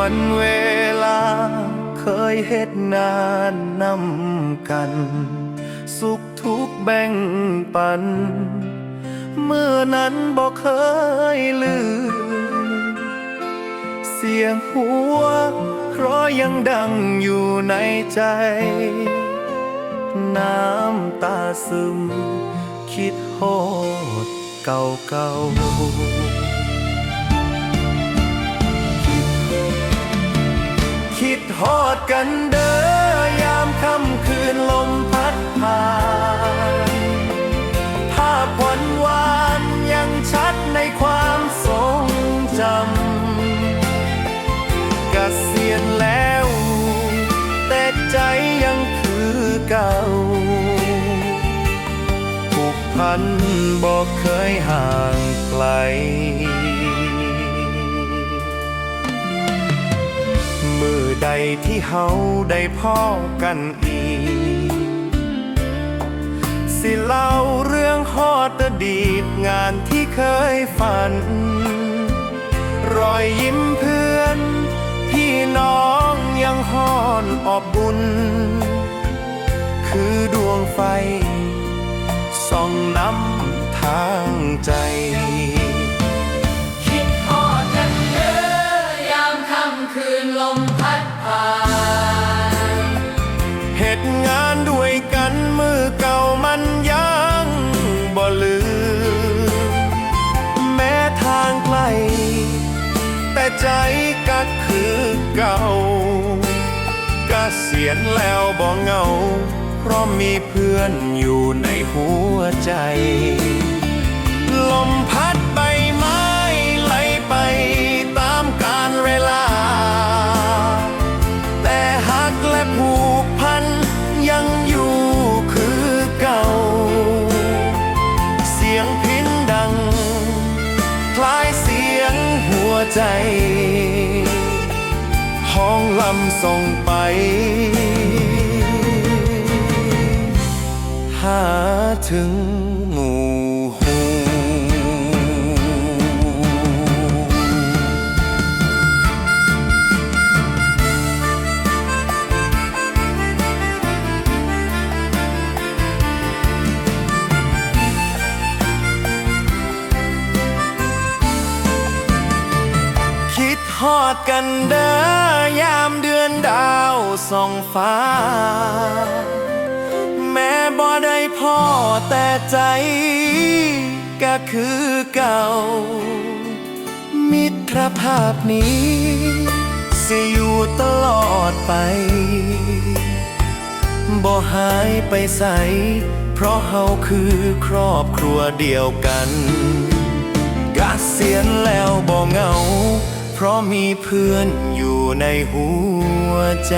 วันเวลา เคยเฮ็ดนานนำกัน สุขทุกแบ่งปัน เมื่อนั้นบอกเคยลืม เสียงหัว เพราะยังดังอยู่ในใจ น้ำตาซึม คิดโหดเก่าเก่า คิดฮอดกันเด้อยามค่ำคืนลมพัดผ่านภาพวันวานยังชัดในความทรงจำเกษียณแล้ว แต่ใจยังคือเก่าผูกพันบอกเคยห่างไกล มือใดที่เฮาได้พ่อกันอีก สิเล่าเรื่องฮอดอดีตงานที่เคยฝัน รอยยิ้มเพื่อน พี่น้องยังหอนอบบุญ คือดวงไฟส่องนำทาง งานด้วยกันมือเก่ามันยังบ่ลืม แม้ทางไกล แต่ใจก็คือเก่ากเกษียณแล้วบ่เงา เพราะมีเพื่อนอยู่ในหัวใจ ใจห้องลำส่งไป หาถึง ฮอดกันเด้อยามเดือนดาวส่องฟ้า แม้บ่ได้พ่อแต่ใจก็คือเก่า มิตรภาพนี้สิอยู่ตลอดไปบ่หายไปใส เพราะเฮาคือครอบครัวเดียวกันกเกษียณแล้วบ่เหงา เพราะมีเพื่อนอยู่ในหัวใจ